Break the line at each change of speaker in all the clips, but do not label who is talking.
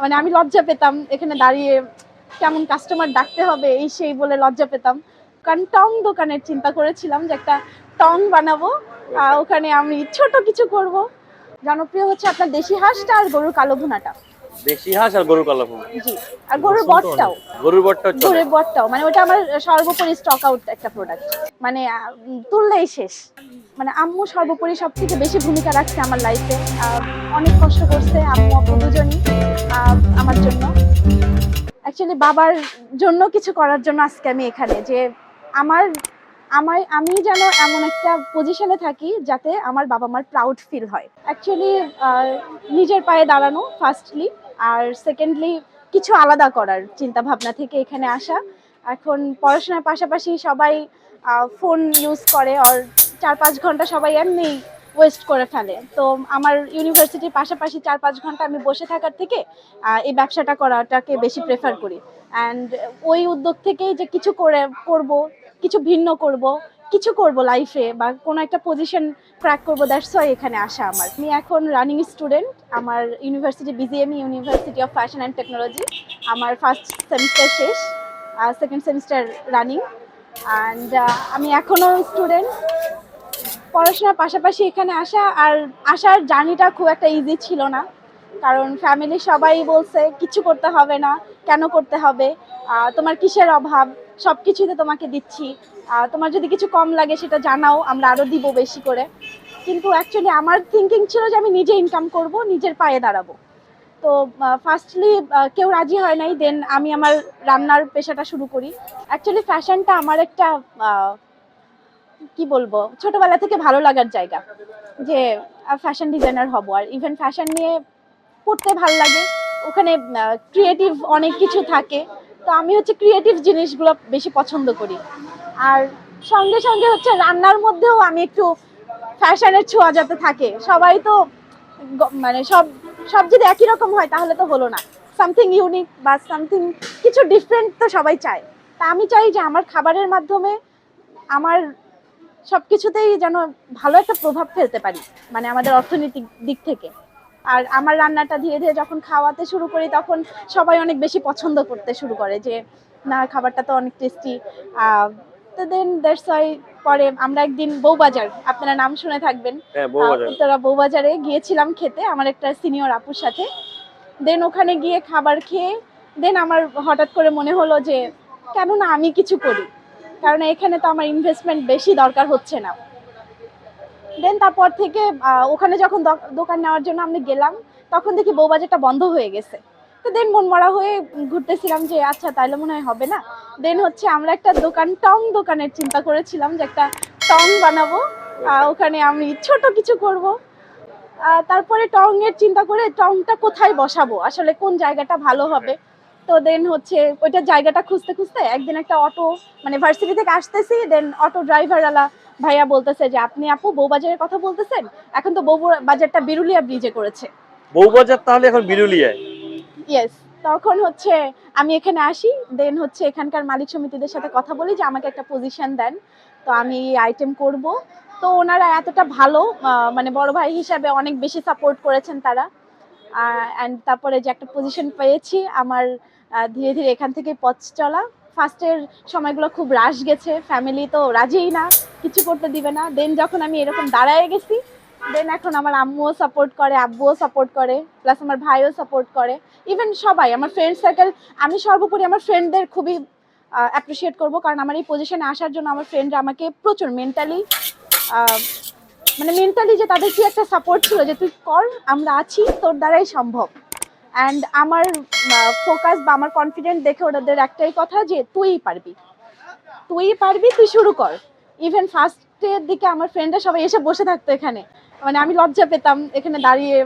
মানে আমি লজ্জা পেতাম এখানে দাঁড়িয়ে কেমন কাস্টমার ডাকতে হবে, এই সেই বলে লজ্জা পেতাম। কারণ টং দোকানের চিন্তা করেছিলাম যে একটা টং বানাবো ওখানে আমি ছোট কিছু করব। জনপ্রিয় হচ্ছে আপনার দেশি হাঁসটা আর গরুর কালো ভুনাটা।
দেশি হাঁস আর গরুর কালার
জি আর গরুর বটটাও।
গরুর বটটা চলে।
গরুর বটটাও মানে ওটা আমার সর্বোপরি স্টক আউট একটা প্রোডাক্ট মানে তুললেই শেষ। মানে আম্মু সর্বোপরি সব থেকে বেশি ভূমিকা রাখছে আমার লাইফে অনেক কষ্ট করছে আম্মু আপু দুজনই আমার জন্য। অ্যাকচুয়ালি বাবার জন্য কিছু করার জন্য আজকে আমি এখানে যে আমার আমার আমি যেন এমন একটা পজিশনে থাকি যাতে আমার বাবা মার প্রাউড ফিল হয় অ্যাকচুয়ালি নিজের পায়ে দাঁড়ানো ফার্স্টলি আর সেকেন্ডলি কিছু আলাদা করার চিন্তা ভাবনা থেকে এখানে আসা। এখন পড়াশোনার পাশাপাশি সবাই ফোন ইউজ করে আর চার পাঁচ ঘণ্টা সবাই এমনি ওয়েস্ট করে ফেলে। তো আমার ইউনিভার্সিটির পাশাপাশি চার পাঁচ ঘণ্টা আমি বসে থাকার থেকে এই ব্যবসাটা করাটাকে বেশি প্রেফার করি। অ্যান্ড ওই উদ্যোগ থেকেই যে কিছু করে, করব, কিছু ভিন্ন করব কিছু করব লাইফে বা কোনো একটা পজিশন ক্র্যাক করব দ্যাটস ওয়াই এখানে আসা আমার। আমি এখন রানিং স্টুডেন্ট আমার university BGME university of fashion and technology আমার ফার্স্ট সেমিস্টার শেষ, আর সেকেন্ড সেমিস্টার রানিং অ্যান্ড আমি এখনও স্টুডেন্ট পড়াশোনার পাশাপাশি এখানে আসা, আর আসার জার্নিটা খুব একটা ইজি ছিল না, কারণ ফ্যামিলি সবাই বলছে, কিছু করতে হবে না, কেন করতে হবে? তোমার কিসের অভাব? সব কিছুতে তোমাকে দিচ্ছি। তোমার যদি কিছু কম লাগে সেটা জানাও, আমরা আরও দিব বেশি করে। কিন্তু অ্যাকচুয়ালি আমার থিঙ্কিং ছিল যে আমি নিজে ইনকাম করব, নিজের পায়ে দাঁড়াবো। তো ফার্স্টলি কেউ রাজি হয় নাই দেন আমি আমার রান্নার পেশাটা শুরু করি। অ্যাকচুয়ালি ফ্যাশনটা আমার একটা কি বলব, ছোটবেলা থেকে ভালো লাগার জায়গা। যে ফ্যাশন ডিজাইনার হব, আর ইভেন ফ্যাশন নিয়ে পড়তে ভালো লাগে। ওখানে ক্রিয়েটিভ অনেক কিছু থাকে। তো আমি হচ্ছে ক্রিয়েটিভ জিনিসগুলো বেশি পছন্দ করি। আর সঙ্গে সঙ্গে হচ্ছে রান্নার মধ্যেও আমি একটু ফ্যাশনের ছোঁয়া যাতে থাকে। সবাই তো মানে সব সব যদি একই রকম হয় তাহলে তো হলো না। সামথিং ইউনিক বা সামথিং কিছু ডিফারেন্ট তো সবাই চায়। তা আমি চাই যে আমার খাবারের মাধ্যমে আমার সব কিছুতেই যেন ভালো একটা প্রভাব ফেলতে পারি মানে আমাদের অর্থনৈতিক দিক থেকে। আর আমার রান্নাটা ধীরে ধীরে যখন খাওয়াতে শুরু করি তখন সবাই অনেক বেশি পছন্দ করতে শুরু করে যে না খাবারটা তো অনেক টেস্টি তো দেন দ্যাটস ওয়াই পরে আমরা একদিন বউবাজার আপনারা নাম শুনে থাকবেন।
হ্যাঁ
উত্তরা বউবাজারে গিয়েছিলাম খেতে আমার একটা সিনিয়র আপুর সাথে। দেন ওখানে গিয়ে খাবার খেয়ে দেন আমার হঠাৎ করে মনে হলো যে কেন না আমি কিছু করি? কারণ এখানে তো আমার ইনভেস্টমেন্ট বেশি দরকার হচ্ছে না। দেন তারপর থেকে ওখানে যখন দোকান নেওয়ার জন্য আমি গেলাম, তখন দেখি বউবাজারটা বন্ধ হয়ে গেছে। তো দেন মন মরা হয়ে ঘুরতেছিলাম যে আচ্ছা তাইলে মনে হয় হবে না। দেন হচ্ছে আমরা একটা দোকান, টং দোকানের চিন্তা করেছিলাম যে, একটা টং বানাবো। ওখানে আমি ছোট কিছু করব। তারপরে টং এর চিন্তা করে টংটা কোথায় বসাবো? আসলে কোন জায়গাটা ভালো হবে? তো দেন হচ্ছে ওইটা জায়গাটা খুঁজতে খুঁজতে একদিন একটা অটো মানে ভার্সিটি থেকে আসতেছি দেন অটো ড্রাইভারওয়ালা ভাইয়া বলতেছে যে আপনি আপু বউবাজারের কথা বলতেছেন? এখন তো বউ বাজারটা বিরুলিয়া ব্রিজে করেছে।
বউ বাজার তাহলে এখন বিরুলিয়ায়?
ইয়েস তখন হচ্ছে আমি এখানে আসি দেন হচ্ছে এখানকার মালিক সমিতিদের সাথে কথা বলি যে আমাকে একটা পজিশন দেন। তো আমি এই আইটেম করব। তো ওনারা এতটা ভালো মানে বড় ভাই হিসাবে অনেক বেশি সাপোর্ট করেছেন তারা। অ্যান্ড তারপরে যে একটা পজিশন পেয়েছি, আমার ধীরে ধীরে এখান থেকে পথ চলা। ফার্স্টের সময়গুলো খুব রাশ গেছে ফ্যামিলি তো রাজিই না, কিছু করতে দিবে না। দেন যখন আমি এরকম দাঁড়ায় গেছি দেন এখন আমার আম্মুও সাপোর্ট করে, আব্বুও সাপোর্ট করে প্লাস আমার ভাইও সাপোর্ট করে। ইভেন সবাই, আমার ফ্রেন্ড সার্কেল আমি সর্বোপরি আমার ফ্রেন্ডদের খুবই অ্যাপ্রিসিয়েট করব। কারণ আমার এই পজিশনে আসার জন্য আমার ফ্রেন্ডরা আমাকে প্রচুর মেন্টালি মানে মেন্টালি যে তাদের কি একটা সাপোর্ট ছিল যে তুই কর, আমরা আছি, তোর দ্বারাই সম্ভব। অ্যান্ড আমার ফোকাস বা আমার কনফিডেন্ট দেখে ওদের একটাই কথা যে তুই পারবি। তুই পারবি, তুই শুরু কর। ইভেন ফার্স্টের দিকে আমার ফ্রেন্ডরা সবাই এসে বসে থাকতো এখানে। মানে আমি লজ্জা পেতাম, এখানে দাঁড়িয়ে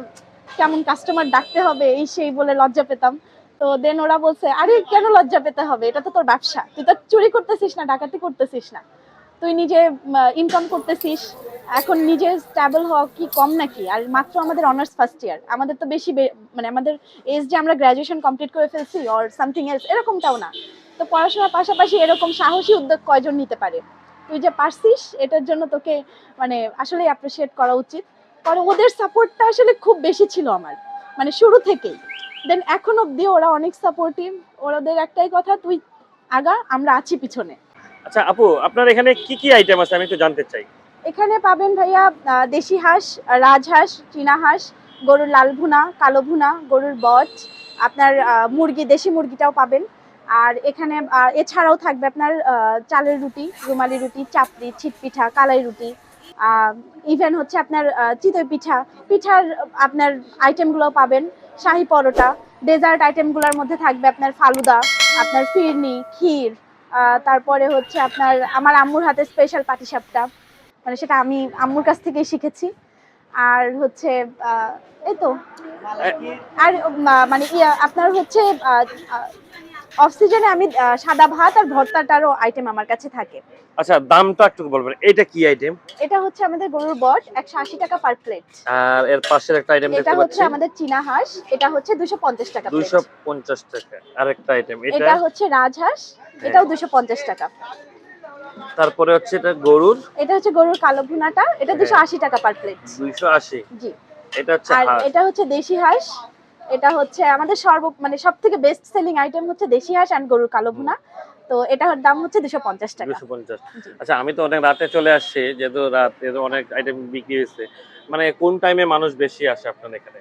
কেমন কাস্টমার ডাকতে হবে, এই সেই বলে লজ্জা পেতাম। তো দেন ওরা বলছে, আরে, কেন লজ্জা পেতে হবে? এটা তো তোর ব্যবসা। তুই তো চুরি করতেছিস না, ডাকাতি করতেছিস না। তুই নিজে ইনকাম করতেছিস এখন নিজে স্ট্যাবল হওয়া কি কম নাকি? আর মাত্র আমাদের অনার্স ফার্স্ট ইয়ার আমাদের তো বেশি মানে আমাদের এজ যে আমরা গ্র্যাজুয়েশন কমপ্লিট করে ফেলছি অর সামথিং এলস এরকমটাও না। তো পড়াশোনার পাশাপাশি এরকম সাহসী উদ্যোগ কয়জন নিতে পারে? তুই যে পারছিস, এটার জন্য তোকে মানে আসলে অ্যাপ্রিসিয়েট করা উচিত। কারণ ওদের সাপোর্টটা আসলে খুব বেশি ছিল আমার। মানে শুরু থেকেই। দেন এখন অব্দি ওরা অনেক সাপোর্টিভ ওদের একটাই কথা, তুই আগা, আমরা আছি পিছনে।
আচ্ছা আপু, আপনার এখানে কি কি আইটেম আছে? আমি একটু জানতে চাই।
এখানে পাবেন ভাইয়া দেশি হাঁস রাজহাঁস চীনা হাঁস, গরুর লাল ভুনা, কালো ভুনা, গরুর বট, আপনার মুরগি, দেশি মুরগিটাও পাবেন। আর এখানে এছাড়াও থাকবে আপনার চালের রুটি, রুমালি রুটি, চাপড়ি, ছিট পিঠা, কালাই রুটি ইভেন হচ্ছে আপনার চিতই পিঠা। পিঠার, আপনার আইটেমগুলো পাবেন, শাহি পরোটা ডেজার্ট আইটেমগুলোর মধ্যে থাকবে আপনার ফালুদা, আপনার ফিরনি, ক্ষীর তারপরে হচ্ছে আপনার, আমার আম্মুর হাতে স্পেশাল পাটিসাপটা। মানে সেটা আমি আম্মুর কাছ থেকেই শিখেছি। আর হচ্ছে এই তো। আর মানে আপনার হচ্ছে অফ সিজনে আমি সাদা ভাত আর ভর্তাটারও আইটেম আমার কাছে থাকে।
আচ্ছা দামটা একটু বলবেন। এটা কি আইটেম
এটা হচ্ছে আমাদের গরুর বট একশো আশি টাকা পার প্লেট
আর এর পাশের একটা আইটেম দেখতে পাচ্ছি এটা হচ্ছে
আমাদের চীনা হাঁস এটা হচ্ছে দুশো পঞ্চাশ টাকা plate।
দুইশো পঞ্চাশ টাকা। আরেকটা আইটেম এটা?
এটা হচ্ছে রাজহাঁস এটাও দুশো পঞ্চাশ টাকা।
তারপরে হচ্ছে এটা গরুর?
এটা হচ্ছে গরুর কালো ভুনাটা। এটা
হ্যাঁ।
দুশো আশি টাকা পার প্লেট
দুইশো আশি?
জি।
এটা হচ্ছে
আর এটা হচ্ছে দেশি হাঁস। এটা হচ্ছে আমাদের সর্ব মানে সব থেকে বেস্ট সেলিং আইটেম হচ্ছে দেশি হাঁস অ্যান্ড গরুর কালো ভুনা। তো এটার দাম হচ্ছে দুশো পঞ্চাশ টাকা।
দুশো পঞ্চাশ।
জি।
আচ্ছা আমি তো অনেক রাতে চলে আসছি যেহেতু রাত এর অনেক আইটেম বিক্রি হয়েছে। মানে কোন টাইমে মানুষ বেশি আসে আপনার এখানে?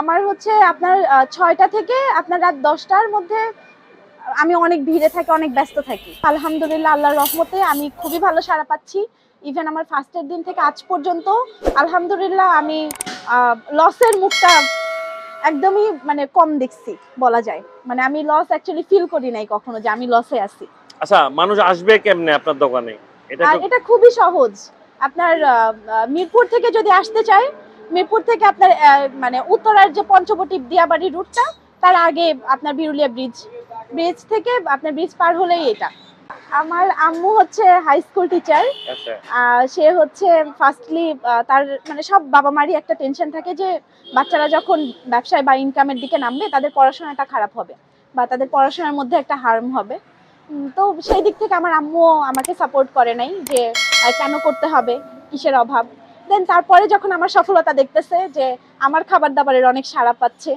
আমার হচ্ছে আপনার আহ, ছয়টা থেকে আপনার রাত দশটার মধ্যে আমি অনেক ভিড়ে থাকি অনেক ব্যস্ত থাকি। আলহামদুলিল্লাহ আল্লাহর রহমতে আমি খুবই ভালো সাড়া পাচ্ছি। ইভেন আমার ফার্স্টের দিন থেকে আজ পর্যন্ত আলহামদুলিল্লাহ আমি লসের মুখটা একদমই মানে কম দেখছি বলা যায়। মানে আমি লস অ্যাকচুয়ালি ফিল করি নাই কখনো যে আমি লসে আছি।
আচ্ছা মানুষ আসবে কেমনে আপনার দোকানে? এটা
এটা খুবই সহজ। আপনার মিরপুর থেকে যদি আসতে চায় মিরপুর থেকে আপনার মানে উত্তরার যে পঞ্চবটি দিয়াবাড়ি রুটটা তার আগে আপনার বিরুলিয়া ব্রিজ ব্রিজ থেকে আপনার ব্রিজ পার হলেই এটা। আমার আম্মু হচ্ছে হাই স্কুল টিচার সে হচ্ছে ফার্স্টলি তার মানে সব বাবা মারই একটা টেনশন থাকে যে বাচ্চারা যখন ব্যবসায় বা ইনকামের দিকে নামবে তাদের পড়াশোনাটা খারাপ হবে বা তাদের পড়াশোনার মধ্যে একটা হার্ম হবে। তো সেই দিক থেকে আমার আম্মু আমাকে সাপোর্ট করে নাই যে কেন করতে হবে? কিসের অভাব? দেন তারপরে যখন আমার সফলতা দেখতেছে যে আমার খাবার দাবারের অনেক সাড়া পাচ্ছে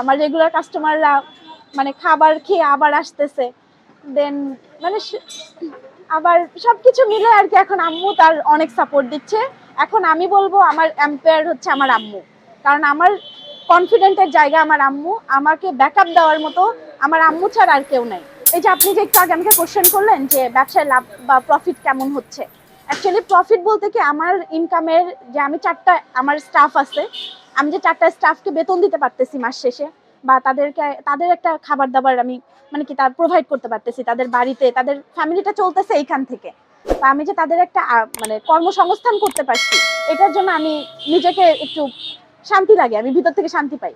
আমার রেগুলার কাস্টমাররা মানে খাবার খেয়ে আবার আসতেছে। দেন মানে আবার সবকিছু মিলে আর কি এখন আম্মু তার অনেক সাপোর্ট দিচ্ছে। এখন আমি বলব আমার এম্পায়ার হচ্ছে আমার আম্মু। কারণ আমার কনফিডেন্টের জায়গা আমার আম্মু। আমাকে ব্যাকআপ দেওয়ার মতো আমার আম্মু ছাড়া আর কেউ নাই। এই যে আপনি যে একটু আগে আমাকে কোশ্চেন করলেন যে ব্যবসায় লাভ বা প্রফিট কেমন হচ্ছে? অ্যাকচুয়ালি প্রফিট বলতে কি আমার ইনকামের যে আমি চারটা আমার স্টাফ আছে, আমি যে চারটা স্টাফকে বেতন দিতে পারতেছি মাস শেষে বা তাদেরকে, তাদের একটা খাবার দাবার আমি মানে কি তার প্রোভাইড করতে পারতেছি তাদের বাড়িতে, তাদের ফ্যামিলিটা চলতেছে এইখান থেকে। বা আমি যে তাদের একটা মানে কর্মসংস্থান করতে পারছি, এটার জন্য আমি নিজেকে একটু শান্তি লাগে, আমি ভিতর থেকে শান্তি পাই।